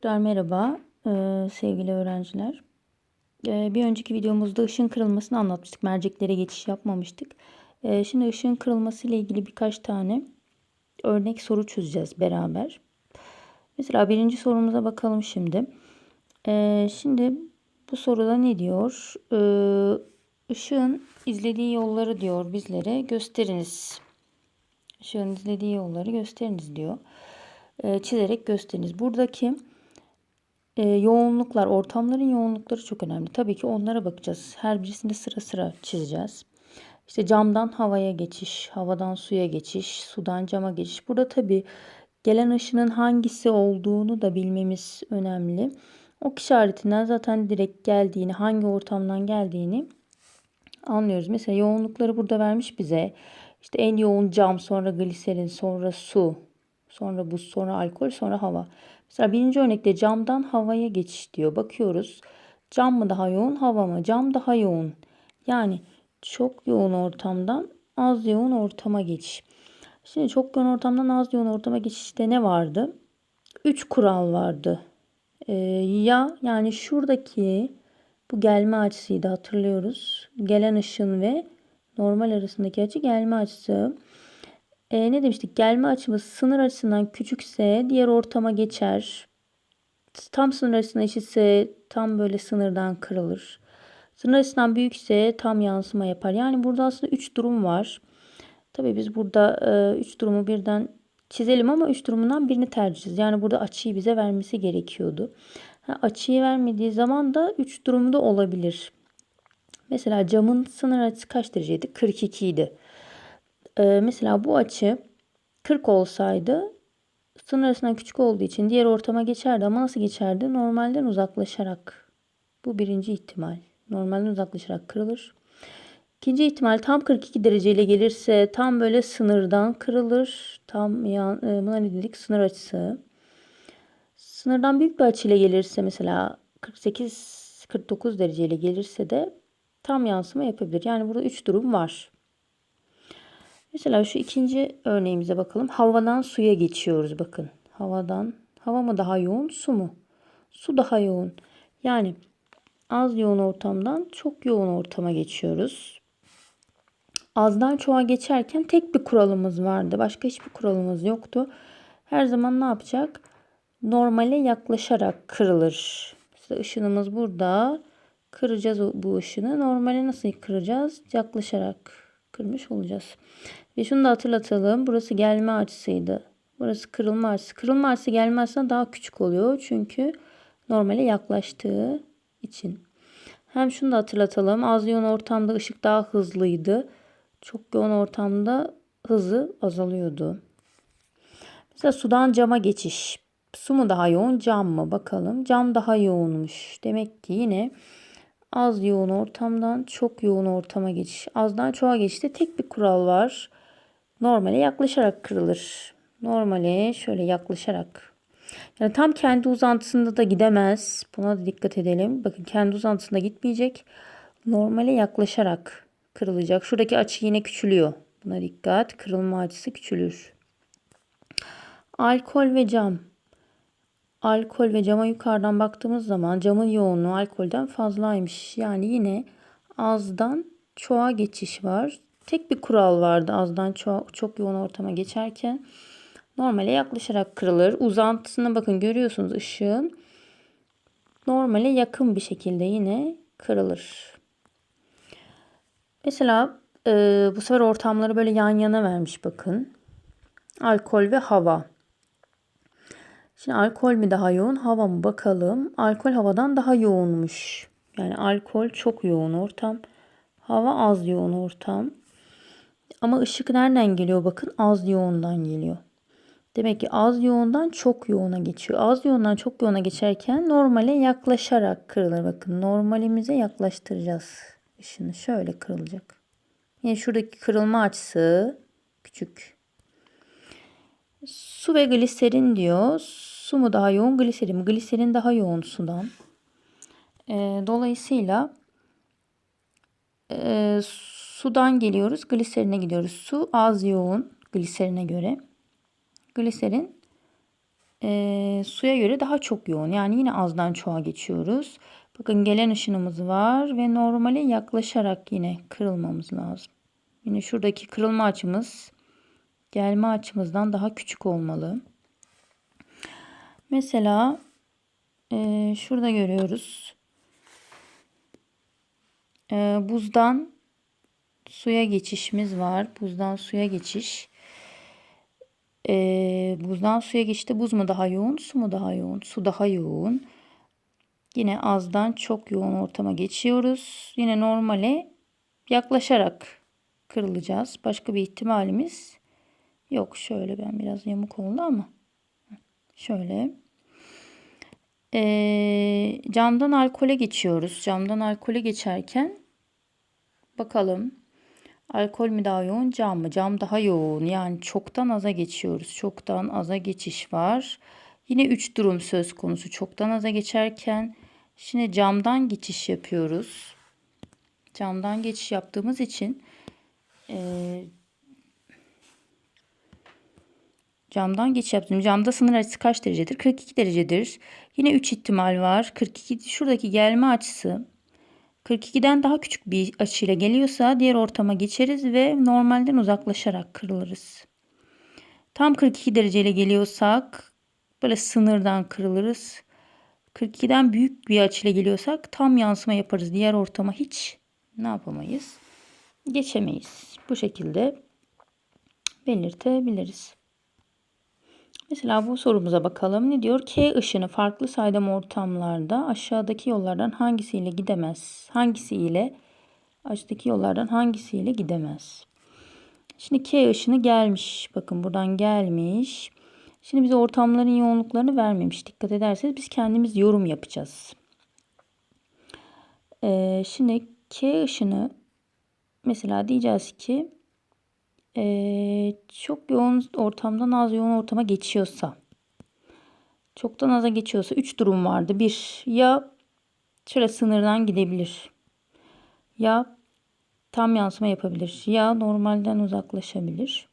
Tekrar merhaba ee, sevgili öğrenciler. Ee, bir önceki videomuzda ışın kırılmasını anlatmıştık. Merceklere geçiş yapmamıştık. Ee, şimdi ışın kırılması ile ilgili birkaç tane örnek soru çözeceğiz beraber. Mesela birinci sorumuza bakalım şimdi. Şimdi bu soruda ne diyor? Işığın izlediği yolları diyor bizlere gösteriniz. Işığın izlediği yolları gösteriniz diyor. Çizerek gösteriniz. Buradaki e, yoğunluklar, ortamların yoğunlukları çok önemli. Tabii ki onlara bakacağız. Her birisinde sıra sıra çizeceğiz. İşte camdan havaya geçiş, havadan suya geçiş, sudan cama geçiş. Burada tabii gelen ışının hangisi olduğunu da bilmemiz önemli. Ok işaretinden zaten direkt geldiğini, hangi ortamdan geldiğini anlıyoruz. Mesela yoğunlukları burada vermiş bize. İşte en yoğun cam, sonra gliserin, sonra su, sonra buz, sonra alkol, sonra hava. Mesela birinci örnekte camdan havaya geçiş diyor. Bakıyoruz. Cam mı daha yoğun, hava mı? Cam daha yoğun. Yani çok yoğun ortamdan az yoğun ortama geçiş. Şimdi çok yoğun ortamdan az yoğun ortama geçişte ne vardı? Üç kural vardı. Ee, ya yani şuradaki bu gelme açısıydı hatırlıyoruz. Gelen ışın ve normal arasındaki açı gelme açısı. E, ne demiştik? Gelme açımız sınır açısından küçükse diğer ortama geçer. Tam sınır açısına eşitse tam böyle sınırdan kırılır. Sınır açısından büyükse tam yansıma yapar. Yani burada aslında 3 durum var. Tabii biz burada 3 e, durumu birden çizelim ama 3 durumundan birini tercih edeceğiz. Yani burada açıyı bize vermesi gerekiyordu. Ha, açıyı vermediği zaman da 3 durumu da olabilir. Mesela camın sınır açısı kaç dereceydi? 42 idi. Ee, mesela bu açı 40 olsaydı sınır arasından küçük olduğu için diğer ortama geçerdi ama nasıl geçerdi? Normalden uzaklaşarak. Bu birinci ihtimal. Normalden uzaklaşarak kırılır. İkinci ihtimal tam 42 dereceyle gelirse tam böyle sınırdan kırılır. Tam yan, e, buna ne dedik? Sınır açısı. Sınırdan büyük bir açıyla gelirse mesela 48-49 dereceyle gelirse de tam yansıma yapabilir. Yani burada 3 durum var. Mesela şu ikinci örneğimize bakalım. Havadan suya geçiyoruz bakın. Havadan hava mı daha yoğun su mu? Su daha yoğun. Yani az yoğun ortamdan çok yoğun ortama geçiyoruz. Azdan çoğa geçerken tek bir kuralımız vardı. Başka hiçbir kuralımız yoktu. Her zaman ne yapacak? Normale yaklaşarak kırılır. İşte ışınımız burada. Kıracağız bu ışını. Normale nasıl kıracağız? Yaklaşarak kırmış olacağız. Ve şunu da hatırlatalım. Burası gelme açısıydı. Burası kırılma açısı. Kırılma açısı gelme açısından daha küçük oluyor. Çünkü normale yaklaştığı için. Hem şunu da hatırlatalım. Az yoğun ortamda ışık daha hızlıydı. Çok yoğun ortamda hızı azalıyordu. Mesela sudan cama geçiş. Su mu daha yoğun, cam mı? Bakalım. Cam daha yoğunmuş. Demek ki yine az yoğun ortamdan çok yoğun ortama geçiş. Azdan çoğa geçişte tek bir kural var. Normale yaklaşarak kırılır. Normale şöyle yaklaşarak. Yani tam kendi uzantısında da gidemez. Buna da dikkat edelim. Bakın kendi uzantısında gitmeyecek. Normale yaklaşarak kırılacak. Şuradaki açı yine küçülüyor. Buna dikkat. Kırılma açısı küçülür. Alkol ve cam. Alkol ve cama yukarıdan baktığımız zaman camın yoğunluğu alkolden fazlaymış. Yani yine azdan çoğa geçiş var. Tek bir kural vardı azdan çok, çok yoğun ortama geçerken. Normale yaklaşarak kırılır. Uzantısına bakın görüyorsunuz ışığın. Normale yakın bir şekilde yine kırılır. Mesela e, bu sefer ortamları böyle yan yana vermiş bakın. Alkol ve hava. Şimdi alkol mi daha yoğun, hava mı bakalım. Alkol havadan daha yoğunmuş. Yani alkol çok yoğun ortam. Hava az yoğun ortam. Ama ışık nereden geliyor bakın az yoğundan geliyor. Demek ki az yoğundan çok yoğuna geçiyor. Az yoğundan çok yoğuna geçerken normale yaklaşarak kırılır. Bakın normalimize yaklaştıracağız. Işını şöyle kırılacak. Yine şuradaki kırılma açısı küçük. Su ve gliserin diyor. Su mu daha yoğun gliserin mi? Gliserin daha yoğun sudan. E, dolayısıyla e, Sudan geliyoruz. Gliserine gidiyoruz. Su az yoğun gliserine göre. Gliserin e, suya göre daha çok yoğun. Yani yine azdan çoğa geçiyoruz. Bakın gelen ışınımız var ve normale yaklaşarak yine kırılmamız lazım. Yine şuradaki kırılma açımız gelme açımızdan daha küçük olmalı. Mesela e, şurada görüyoruz. E, buzdan suya geçişimiz var. Buzdan suya geçiş. E, buzdan suya geçti. Buz mu daha yoğun, su mu daha yoğun? Su daha yoğun. Yine azdan çok yoğun ortama geçiyoruz. Yine normale yaklaşarak kırılacağız. Başka bir ihtimalimiz yok. Şöyle ben biraz yamuk oldu ama. Şöyle. Ee, camdan alkole geçiyoruz. Camdan alkole geçerken bakalım alkol mü daha yoğun cam mı? Cam daha yoğun. Yani çoktan aza geçiyoruz. Çoktan aza geçiş var. Yine 3 durum söz konusu. Çoktan aza geçerken şimdi camdan geçiş yapıyoruz. Camdan geçiş yaptığımız için e, camdan geçiş yaptım. Camda sınır açısı kaç derecedir? 42 derecedir. Yine 3 ihtimal var. 42 şuradaki gelme açısı 42'den daha küçük bir açıyla geliyorsa diğer ortama geçeriz ve normalden uzaklaşarak kırılırız. Tam 42 dereceyle geliyorsak böyle sınırdan kırılırız. 42'den büyük bir açıyla geliyorsak tam yansıma yaparız. Diğer ortama hiç ne yapamayız? Geçemeyiz. Bu şekilde belirtebiliriz. Mesela bu sorumuza bakalım. Ne diyor? K ışını farklı saydam ortamlarda aşağıdaki yollardan hangisiyle gidemez? Hangisiyle aşağıdaki yollardan hangisiyle gidemez? Şimdi K ışını gelmiş. Bakın buradan gelmiş. Şimdi bize ortamların yoğunluklarını vermemiş. Dikkat ederseniz biz kendimiz yorum yapacağız. Ee, şimdi K ışını mesela diyeceğiz ki e, çok yoğun ortamdan az yoğun ortama geçiyorsa çoktan aza geçiyorsa 3 durum vardı. Bir ya şöyle sınırdan gidebilir. Ya tam yansıma yapabilir. Ya normalden uzaklaşabilir.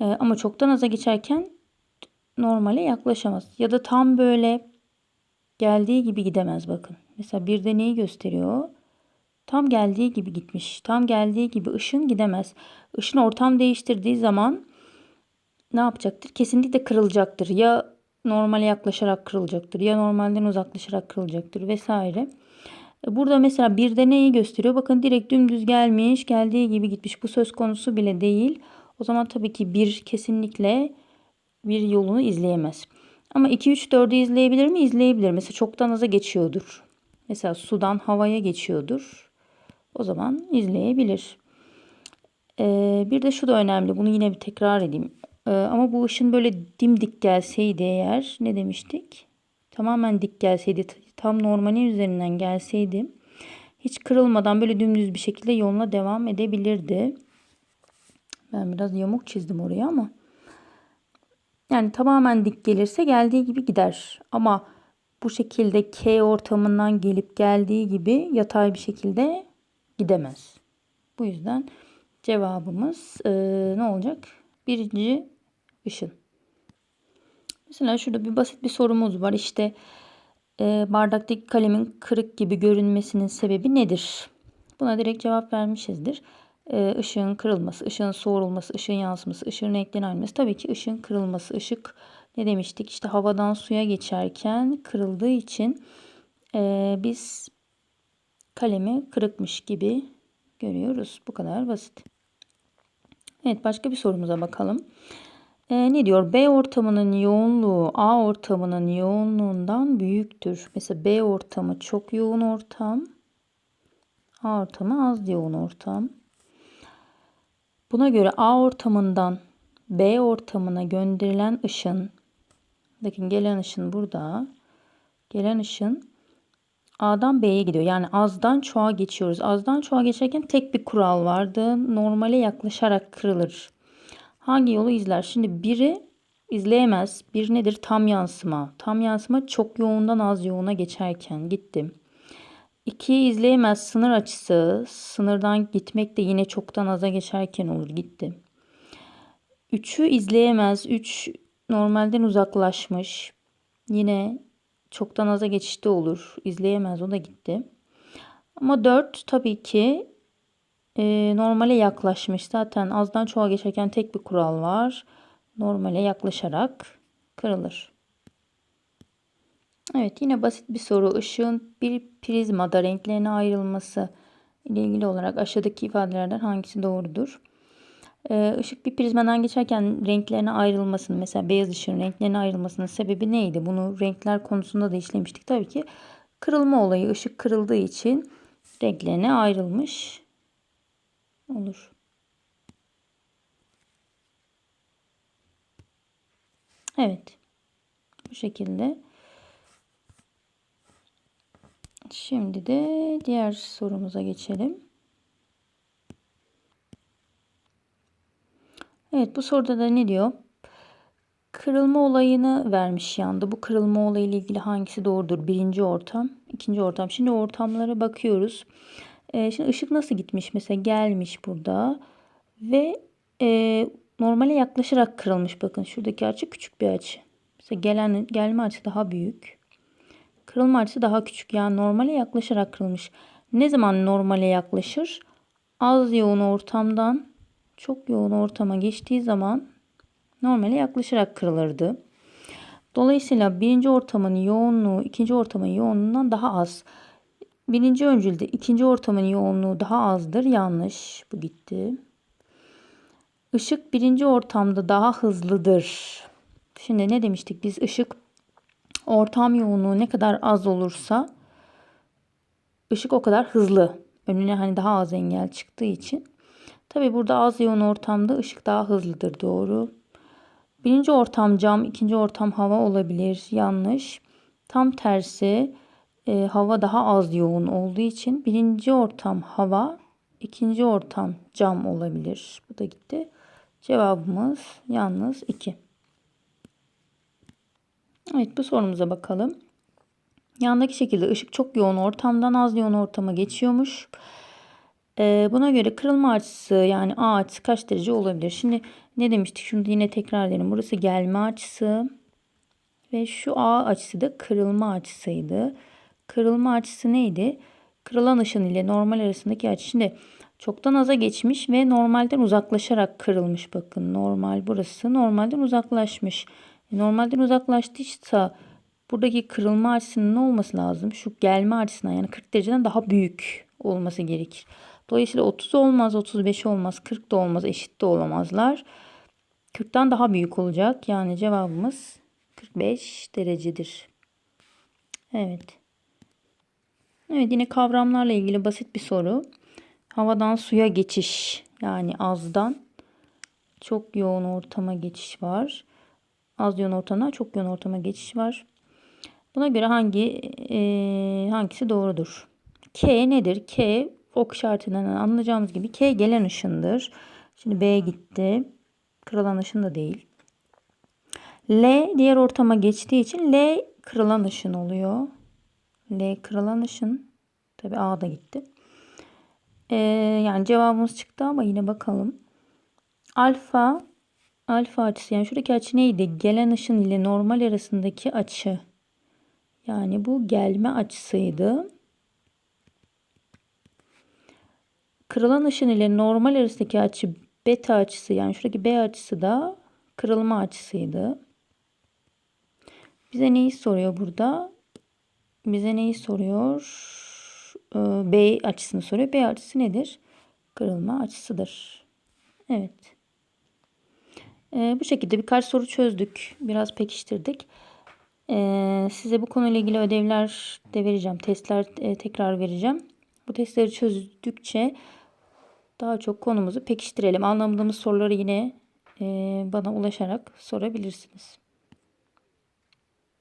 E, ama çoktan aza geçerken normale yaklaşamaz. Ya da tam böyle geldiği gibi gidemez bakın. Mesela bir de neyi gösteriyor? Tam geldiği gibi gitmiş. Tam geldiği gibi ışın gidemez. Işın ortam değiştirdiği zaman ne yapacaktır? Kesinlikle kırılacaktır. Ya normale yaklaşarak kırılacaktır ya normalden uzaklaşarak kırılacaktır vesaire. E, burada mesela bir de neyi gösteriyor? Bakın direkt dümdüz gelmiş, geldiği gibi gitmiş. Bu söz konusu bile değil. O zaman tabii ki bir kesinlikle bir yolunu izleyemez. Ama 2 3 4'ü izleyebilir mi? İzleyebilir. Mesela çoktan aza geçiyordur. Mesela sudan havaya geçiyordur. O zaman izleyebilir. Ee, bir de şu da önemli. Bunu yine bir tekrar edeyim. Ee, ama bu ışın böyle dimdik gelseydi eğer ne demiştik? Tamamen dik gelseydi tam normalin üzerinden gelseydi hiç kırılmadan böyle dümdüz bir şekilde yoluna devam edebilirdi. Ben biraz yamuk çizdim oraya ama yani tamamen dik gelirse geldiği gibi gider. Ama bu şekilde K ortamından gelip geldiği gibi yatay bir şekilde gidemez. Bu yüzden cevabımız e, ne olacak? Birinci ışın. Mesela şurada bir basit bir sorumuz var. İşte e, bardaktaki kalemin kırık gibi görünmesinin sebebi nedir? Buna direkt cevap vermişizdir. E, ışığın kırılması, ışığın soğurulması, ışığın yansıması, ışığın renklenmesi. Tabii ki ışığın kırılması. Işık ne demiştik? İşte havadan suya geçerken kırıldığı için e, biz kalemi kırıkmış gibi görüyoruz. Bu kadar basit. Evet başka bir sorumuza bakalım. Ee, ne diyor? B ortamının yoğunluğu A ortamının yoğunluğundan büyüktür. Mesela B ortamı çok yoğun ortam. A ortamı az yoğun ortam. Buna göre A ortamından B ortamına gönderilen ışın bakın gelen ışın burada. Gelen ışın A'dan B'ye gidiyor. Yani azdan çoğa geçiyoruz. Azdan çoğa geçerken tek bir kural vardı. Normale yaklaşarak kırılır. Hangi yolu izler? Şimdi biri izleyemez. Bir nedir? Tam yansıma. Tam yansıma çok yoğundan az yoğuna geçerken gittim. İki izleyemez sınır açısı. Sınırdan gitmek de yine çoktan aza geçerken olur. Gittim. Üçü izleyemez. Üç normalden uzaklaşmış. Yine çoktan aza geçişte olur. İzleyemez o da gitti. Ama 4 tabii ki e, normale yaklaşmış. Zaten azdan çoğa geçerken tek bir kural var. Normale yaklaşarak kırılır. Evet yine basit bir soru. Işığın bir prizmada renklerine ayrılması ile ilgili olarak aşağıdaki ifadelerden hangisi doğrudur? Ee, ışık bir prizmadan geçerken renklerine ayrılmasının mesela beyaz ışığın renklerine ayrılmasının sebebi neydi? Bunu renkler konusunda da işlemiştik. Tabii ki kırılma olayı ışık kırıldığı için renklerine ayrılmış olur. Evet. Bu şekilde. Şimdi de diğer sorumuza geçelim. Evet bu soruda da ne diyor? Kırılma olayını vermiş yanda. Bu kırılma olayı ile ilgili hangisi doğrudur? Birinci ortam, ikinci ortam. Şimdi ortamlara bakıyoruz. Ee, şimdi ışık nasıl gitmiş? Mesela gelmiş burada ve e, normale yaklaşarak kırılmış. Bakın şuradaki açı küçük bir açı. Mesela gelen gelme açısı daha büyük. Kırılma açısı daha küçük. Yani normale yaklaşarak kırılmış. Ne zaman normale yaklaşır? Az yoğun ortamdan çok yoğun ortama geçtiği zaman normale yaklaşarak kırılırdı. Dolayısıyla birinci ortamın yoğunluğu ikinci ortamın yoğunluğundan daha az. Birinci öncülde ikinci ortamın yoğunluğu daha azdır. Yanlış. Bu gitti. Işık birinci ortamda daha hızlıdır. Şimdi ne demiştik biz? Işık ortam yoğunluğu ne kadar az olursa ışık o kadar hızlı. Önüne hani daha az engel çıktığı için. Tabi burada az yoğun ortamda ışık daha hızlıdır. Doğru. Birinci ortam cam, ikinci ortam hava olabilir. Yanlış. Tam tersi e, hava daha az yoğun olduğu için birinci ortam hava, ikinci ortam cam olabilir. Bu da gitti. Cevabımız yalnız 2. Evet bu sorumuza bakalım. Yandaki şekilde ışık çok yoğun ortamdan az yoğun ortama geçiyormuş. Buna göre kırılma açısı yani A açısı kaç derece olabilir? Şimdi ne demiştik? Şunu yine tekrar edelim. Burası gelme açısı ve şu A açısı da kırılma açısıydı. Kırılma açısı neydi? Kırılan ışın ile normal arasındaki açı. Şimdi çoktan aza geçmiş ve normalden uzaklaşarak kırılmış. Bakın normal burası normalden uzaklaşmış. Normalden uzaklaştıysa buradaki kırılma açısının ne olması lazım? Şu gelme açısından yani 40 dereceden daha büyük olması gerekir. Dolayısıyla 30 olmaz, 35 olmaz, 40 da olmaz, eşit de olamazlar. 40'tan daha büyük olacak. Yani cevabımız 45 derecedir. Evet. Evet yine kavramlarla ilgili basit bir soru. Havadan suya geçiş yani azdan çok yoğun ortama geçiş var. Az yoğun ortamdan çok yoğun ortama geçiş var. Buna göre hangi e, hangisi doğrudur? K nedir? K ok işaretinden anlayacağımız gibi K gelen ışındır. Şimdi B gitti. Kırılan ışın da değil. L diğer ortama geçtiği için L kırılan ışın oluyor. L kırılan ışın. Tabi A da gitti. Ee, yani cevabımız çıktı ama yine bakalım. Alfa alfa açısı yani şuradaki açı neydi? Gelen ışın ile normal arasındaki açı. Yani bu gelme açısıydı. Kırılan ışın ile normal arasındaki açı beta açısı yani şuradaki B açısı da kırılma açısıydı. Bize neyi soruyor burada? Bize neyi soruyor? Ee, B açısını soruyor. B açısı nedir? Kırılma açısıdır. Evet. Ee, bu şekilde birkaç soru çözdük. Biraz pekiştirdik. Ee, size bu konuyla ilgili ödevler de vereceğim. Testler e, tekrar vereceğim. Bu testleri çözdükçe daha çok konumuzu pekiştirelim. Anlamadığımız soruları yine bana ulaşarak sorabilirsiniz.